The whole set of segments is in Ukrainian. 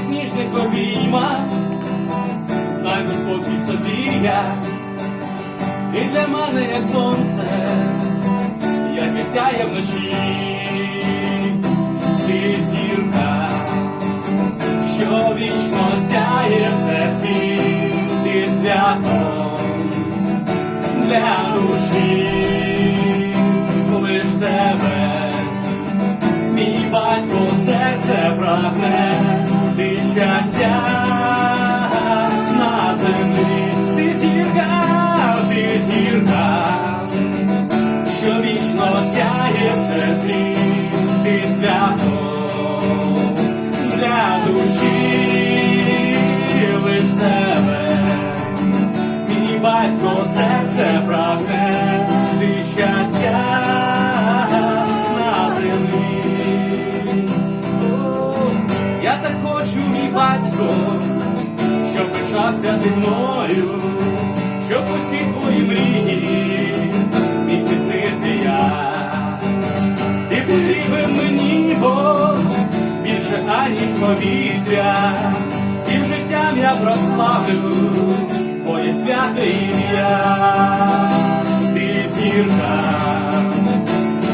твоїх ніжних обіймах, знай спокій собі я, і для мене як сонце, яке сяє вночі, ти зірка, що вічно сяє в серці, ти свято для душі, щастя на землі, ти зірка, ти зірка, що вічно сяє в серці, ти свято для душі, лиш тебе мій батько серце прагне, ти щастя Я так хочу, мій батько, щоб пишався ти мною, щоб усі твої мрії міг здійснити я. І потрібен мені Бог більше аніж повітря. Всім життям я прославлю твоє святе ім'я. Ти зірка,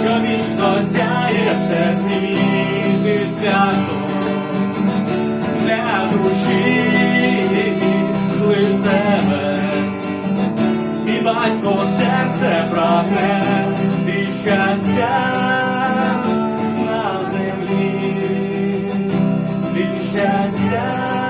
що вічно сяє в серці, ти свято душі, лиш тебе. І батько серце прагне, ти щастя на землі, ти щастя